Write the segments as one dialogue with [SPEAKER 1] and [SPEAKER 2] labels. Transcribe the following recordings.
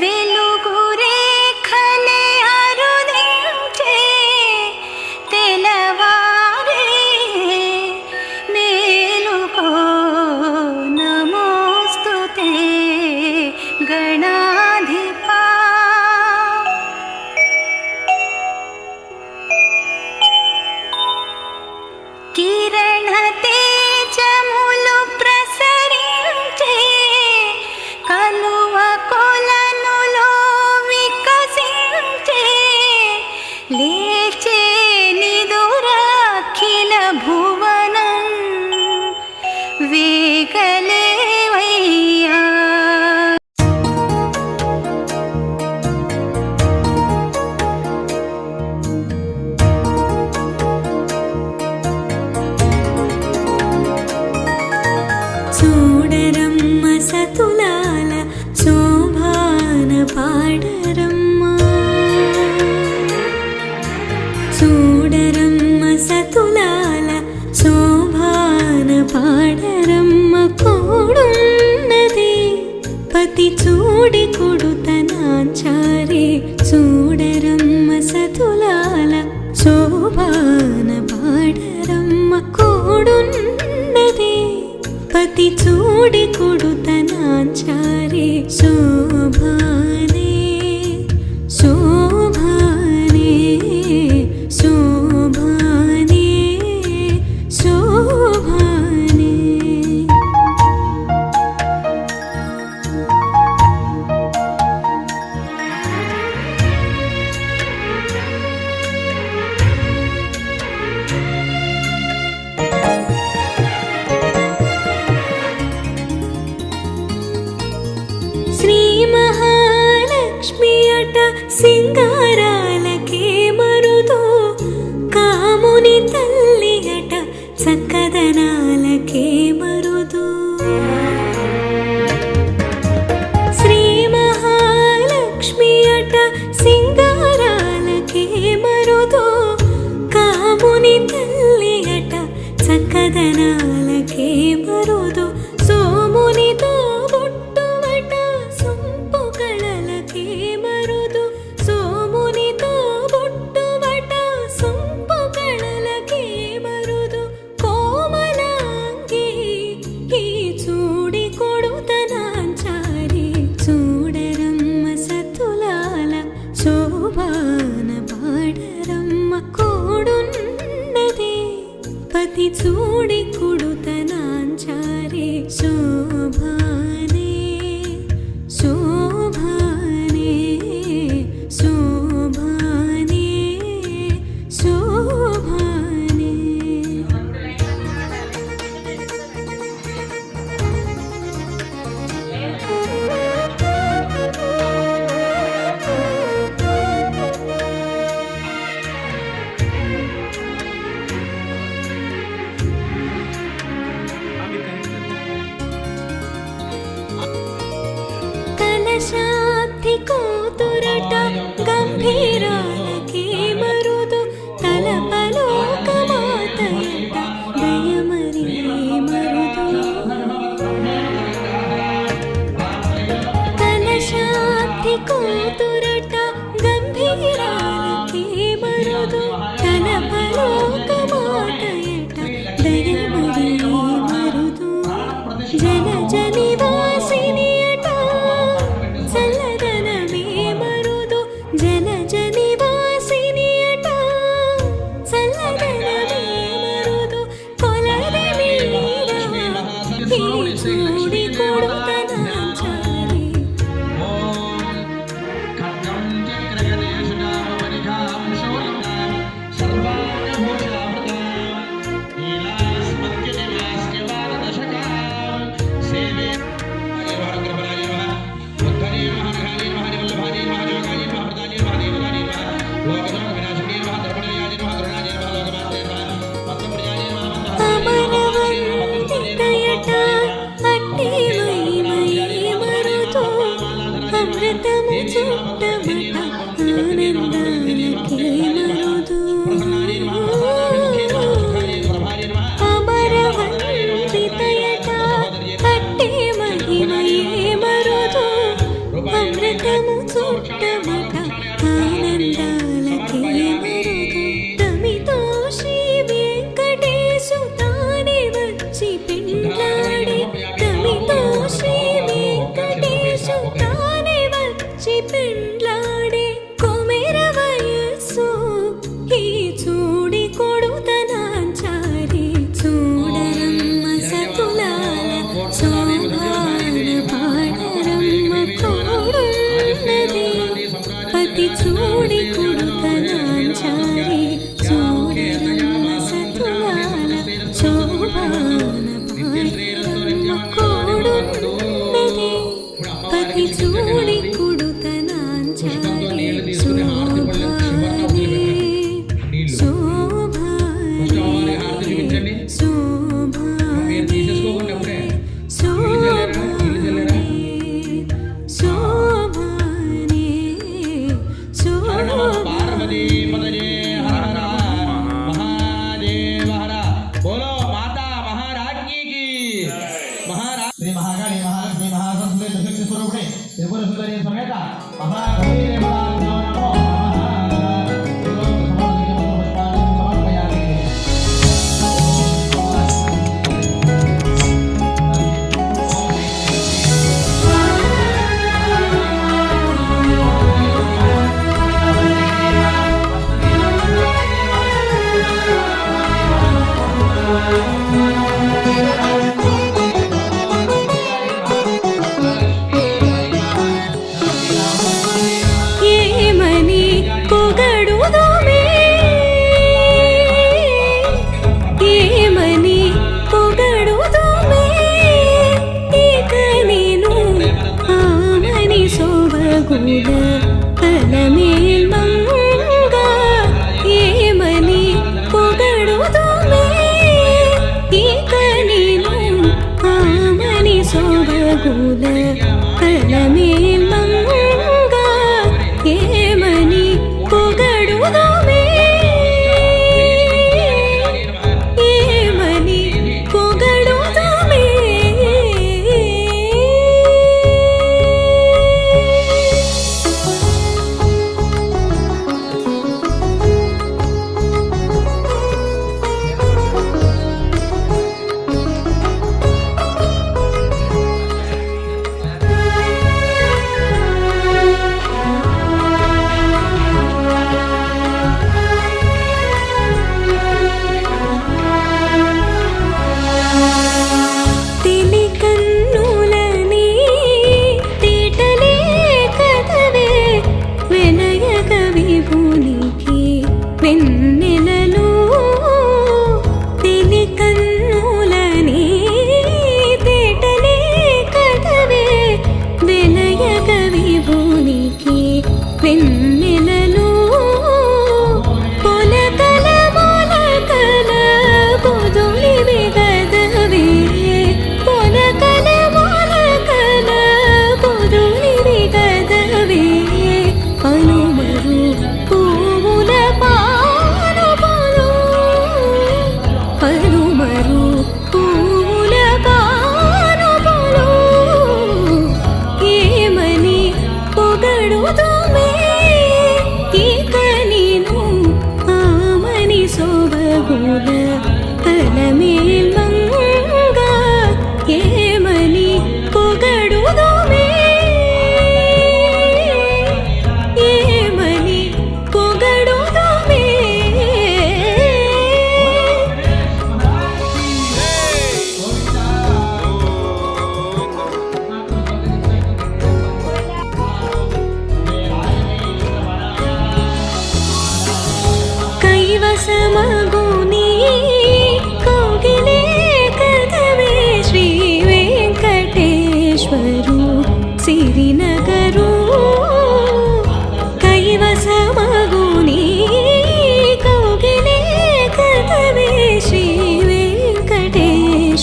[SPEAKER 1] Vem కంటి కొడుతనాంచారే చూడరమ్మ సతులాల శోభాన పాడరమ్మ కోడున్నది. పతి చూడి సింగారాలకే మరుదో. కాముని తల్లి అట చక్కదనాలకే Lord,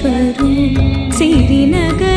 [SPEAKER 1] వెంకటేశ్వరు సిరినగరు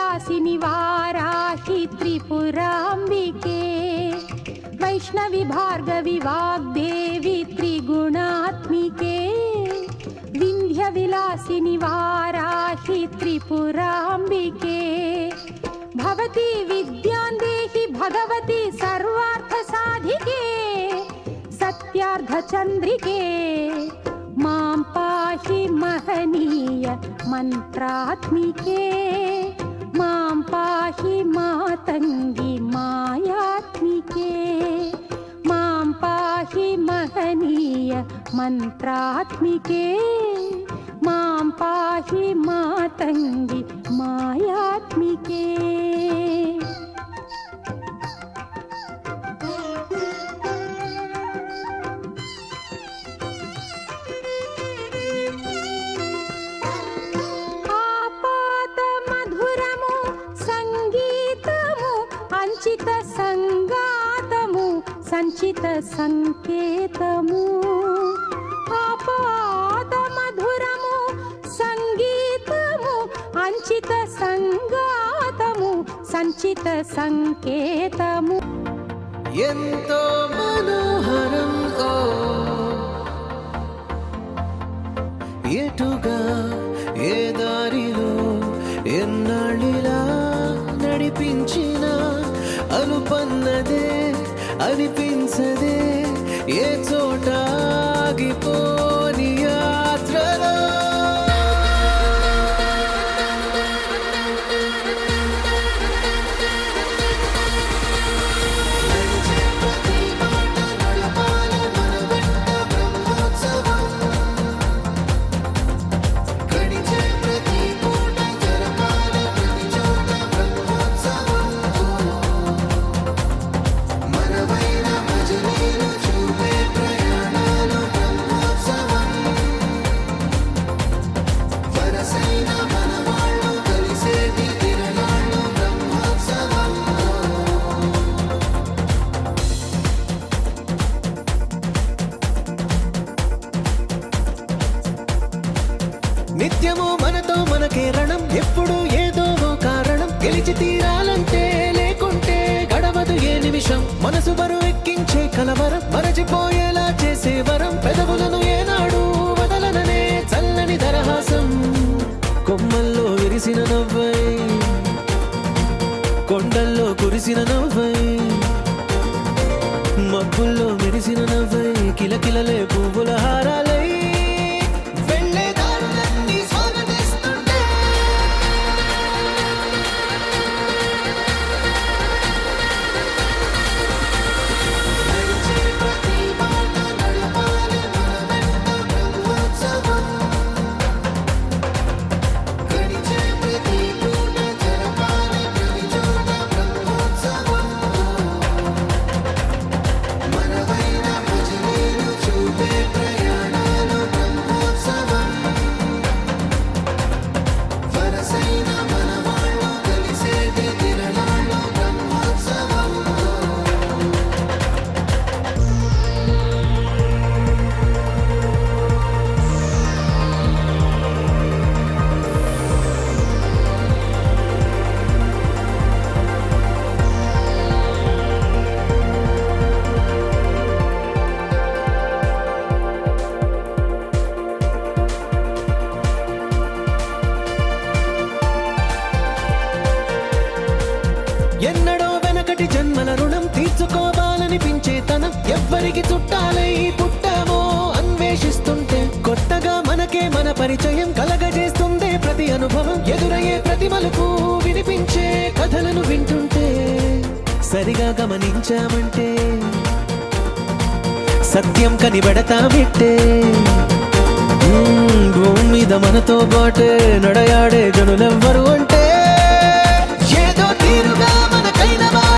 [SPEAKER 1] त्रासिनि वाराहि त्रिपुराम्बिके
[SPEAKER 2] वैष्णवी भार्गवी वाग्देवी त्रिगुणात्मिके। विन्ध्यविलासिनि वाराहि त्रिपुराम्बिके भवती विद्यां देहि भगवती सर्वार्थसाधिके सत्यार्धचन्द्रिके माँ पाहि महनीय मंत्रात्मिके। మాం పాహి మాతంగి మాయాత్మికే మాం పాహి మహనీయ మంత్రాత్మికే మాం పాహి మాతంగి మాయాత్మికే సంచిత సంగాతము సంచిత సంకేతము. ఆపాద మధురము సంగీతము అంచిత సంగాతము సంచిత సంకేతము.
[SPEAKER 3] ఎంతో మనోహరం ఓ ఎటుగా ఏ దారిలో ఎన్నాళ్ళిలా నడిపించిన. అనుపన్నదే అనిపించదే ఏ చోట ఆగిపోనియా? సంతోషం మనసు బరువు ఎక్కించే కలవరం మరచిపోయేలా చేసే వరం. పెదవులను ఏనాడు కొత్తగా మన పరిచయం కలగజేస్తుందే ప్రతి అనుభవం. ఎదురయ్యే ప్రతి మలుపు వినిపించే కథలను వింటుంటే సరిగా గమనించామంటే సత్యం కనిపెడతామిట్టే భూమి మీద మనతో పాటే నడయాడే జనులెవ్వరు అంటే